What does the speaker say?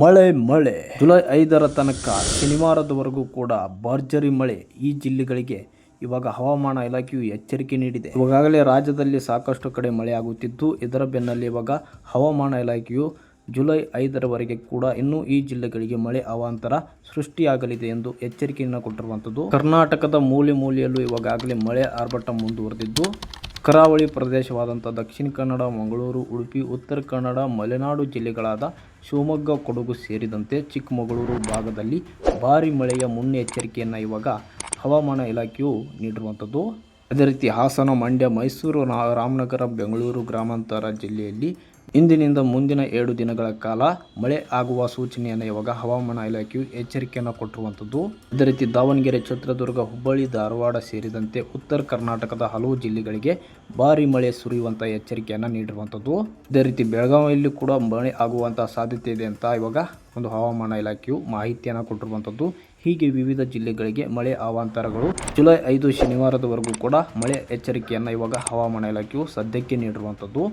ಮಳೆ ಮಳೆ. ಜುಲೈ ಐದರ ತನಕ ಶನಿವಾರದವರೆಗೂ ಕೂಡ ಭರ್ಜರಿ ಮಳೆ ಈ ಜಿಲ್ಲೆಗಳಿಗೆ ಇವಾಗ ಹವಾಮಾನ ಇಲಾಖೆಯು ಎಚ್ಚರಿಕೆ ನೀಡಿದೆ. ಇವಾಗಲೇ ರಾಜ್ಯದಲ್ಲಿ ಸಾಕಷ್ಟು ಕಡೆ ಮಳೆ ಆಗುತ್ತಿದ್ದು, ಇದರ ಬೆನ್ನಲ್ಲಿ ಇವಾಗ ಹವಾಮಾನ ಇಲಾಖೆಯು ಜುಲೈ ಐದರವರೆಗೆ ಕೂಡ ಇನ್ನೂ ಈ ಜಿಲ್ಲೆಗಳಿಗೆ ಮಳೆ ಅವಾಂತರ ಸೃಷ್ಟಿಯಾಗಲಿದೆ ಎಂದು ಎಚ್ಚರಿಕೆಯನ್ನು ಕೊಟ್ಟಿರುವಂಥದ್ದು. ಕರ್ನಾಟಕದ ಮೂಲೆ ಮೂಲೆಯಲ್ಲೂ ಇವಾಗಲೇ ಮಳೆ ಆರ್ಭಟ ಮುಂದುವರೆದಿದ್ದು ಕರಾವಳಿ ಪ್ರದೇಶವಾದಂಥ ದಕ್ಷಿಣ ಕನ್ನಡ, ಮಂಗಳೂರು, ಉಡುಪಿ, ಉತ್ತರ ಕನ್ನಡ, ಮಲೆನಾಡು ಜಿಲ್ಲೆಗಳಾದ ಶಿವಮೊಗ್ಗ, ಕೊಡಗು ಸೇರಿದಂತೆ ಚಿಕ್ಕಮಗಳೂರು ಭಾಗದಲ್ಲಿ ಭಾರಿ ಮಳೆಯ ಮುನ್ನೆಚ್ಚರಿಕೆಯನ್ನು ಇವಾಗ ಹವಾಮಾನ ಇಲಾಖೆಯು ನೀಡಿರುವಂಥದ್ದು. ಅದೇ ರೀತಿ ಹಾಸನ, ಮಂಡ್ಯ, ಮೈಸೂರು ರಾಮನಗರ, ಬೆಂಗಳೂರು ಗ್ರಾಮಾಂತರ ಜಿಲ್ಲೆಯಲ್ಲಿ ಇಂದಿನಿಂದ ಮುಂದಿನ ಎರಡು ದಿನಗಳ ಕಾಲ ಮಳೆ ಆಗುವ ಸೂಚನೆಯನ್ನು ಇವಾಗ ಹವಾಮಾನ ಇಲಾಖೆಯು ಎಚ್ಚರಿಕೆಯನ್ನು ಕೊಟ್ಟಿರುವಂಥದ್ದು. ಅದೇ ರೀತಿ ದಾವಣಗೆರೆ, ಚಿತ್ರದುರ್ಗ, ಹುಬ್ಬಳ್ಳಿ, ಧಾರವಾಡ ಸೇರಿದಂತೆ ಉತ್ತರ ಕರ್ನಾಟಕದ ಹಲವು ಜಿಲ್ಲೆಗಳಿಗೆ ಭಾರಿ ಮಳೆ ಸುರಿಯುವಂಥ ಎಚ್ಚರಿಕೆಯನ್ನು ನೀಡಿರುವಂಥದ್ದು. ಅದೇ ರೀತಿ ಬೆಳಗಾವಿಯಲ್ಲಿ ಕೂಡ ಮಳೆ ಆಗುವಂತಹ ಸಾಧ್ಯತೆ ಇದೆ ಅಂತ ಇವಾಗ ಒಂದು ಹವಾಮಾನ ಇಲಾಖೆಯು ಮಾಹಿತಿಯನ್ನು ಕೊಟ್ಟಿರುವಂಥದ್ದು. ಹೀಗೆ ವಿವಿಧ ಜಿಲ್ಲೆಗಳಿಗೆ ಮಳೆ ಅವಾಂತರಗಳು ಜುಲೈ ಐದು ಶನಿವಾರದವರೆಗೂ ಕೂಡ ಮಳೆ ಎಚ್ಚರಿಕೆಯನ್ನು ಇವಾಗ ಹವಾಮಾನ ಇಲಾಖೆಯು ಸದ್ಯಕ್ಕೆ ನೀಡಿರುವಂಥದ್ದು.